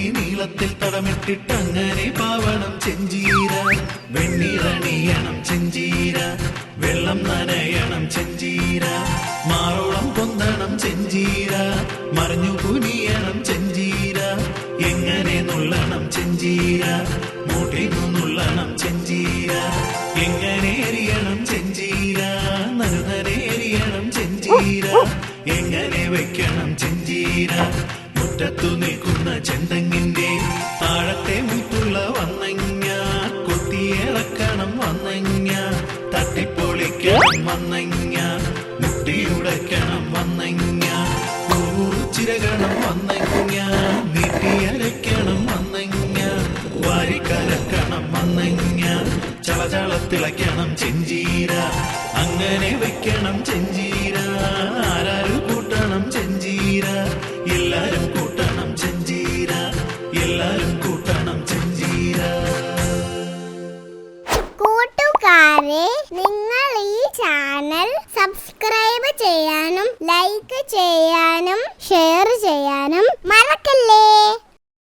നീളത്തിൽ തടമിട്ടിട്ടങ്ങനെ പാവണം ചെഞ്ചീര. വെണ്ണീറണിയണം ചെഞ്ചീര. വെള്ളം നനയണം ചെഞ്ചീര. മാറോളം പൊന്തണം ചെഞ്ചീര. മറിഞ്ഞു കുനിയണം ചെഞ്ചീര. എങ്ങനെ നുള്ളണം ചെഞ്ചീര. മൂട്ടിന്നു നുള്ളണം ചെഞ്ചീര. എങ്ങനെ എറിയണം ചെഞ്ചീര. നരുനരേറിയണം ചെഞ്ചീര. എങ്ങനെ വെക്കണം ചെഞ്ചീര. മുറ്റത്തു നിൽക്കുന്ന ചെന്തങ്ങിന്റെ താഴത്തെ മുത്തുള്ള വന്നങ്ങ കൊത്തിയിറക്കണം വന്നങ്ങ തട്ടിപ്പൊളിക്കണം വന്നങ്ങ മുട്ടിയുടയ്ക്കണം വന്നങ്ങ ചിരകണം വന്നങ്ങ നീട്ടിയരയ്ക്കണം വന്നങ്ങ വാരിക്കലക്കണം വന്നങ്ങ ചളചളത്തിളയ്ക്കണം ചെഞ്ചീര അങ്ങനെ വെക്കണം ചെഞ്ചീര ആരാരും കൂട്ടണം ചെഞ്ചീര എല്ലാരും കൂട്ടുകാരെ നിങ്ങൾ ഈ ചാനൽ സബ്സ്ക്രൈബ് ചെയ്യാനും ലൈക്ക് ചെയ്യാനും ഷെയർ ചെയ്യാനും